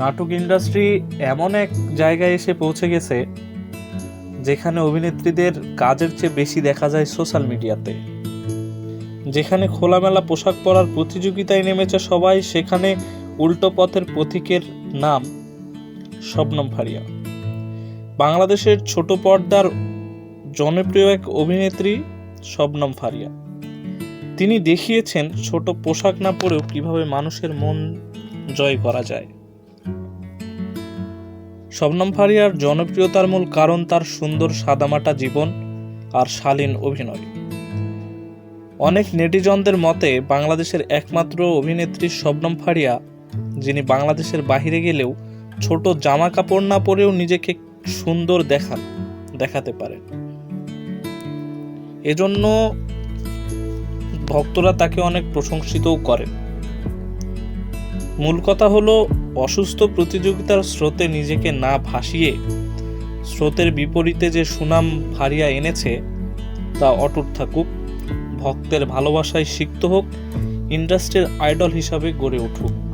নাটক ইন্ডাস্ট্রি এমন এক জায়গায় এসে পৌঁছে গেছে, যেখানে অভিনেত্রীদের কাজের চেয়ে বেশি দেখা যায় সোশ্যাল মিডিয়াতে। যেখানে খোলামেলা পোশাক পরার প্রতিযোগিতায় নেমেছে সবাই, সেখানে উল্টো পথের পথিকের নাম শবনম ফারিয়া। বাংলাদেশের ছোট পর্দার জনপ্রিয় এক অভিনেত্রী শবনম ফারিয়া। তিনি দেখিয়েছেন ছোট পোশাক না পরেও কীভাবে মানুষের মন জয় করা যায়। শবনম ফারিয়ার জনপ্রিয়তার মূল কারণ তার সুন্দর সাদামাটা জীবন আর শালীন অভিনয়। অনেক নেটিজনদের মতে বাংলাদেশের একমাত্র অভিনেত্রী শবনম ফারিয়া, যিনি বাংলাদেশের বাইরে গেলেও ছোট জামা কাপড় না পরেও নিজেকে সুন্দর দেখান দেখাতে পারেন। এজন্য ভক্তরা তাকে অনেক প্রশংসিতও করেন। মূল কথা হলো, অসুস্থ প্রতিযোগিতার স্রোতে নিজেকে না ভাসিয়ে স্রোতের বিপরীতে যে সুনাম হারিয়া এনেছে, তা অটুট থাকুক, ভক্তের ভালোবাসায় সিক্ত হোক, ইন্ডাস্ট্রির আইডল হিসাবে গড়ে উঠুক।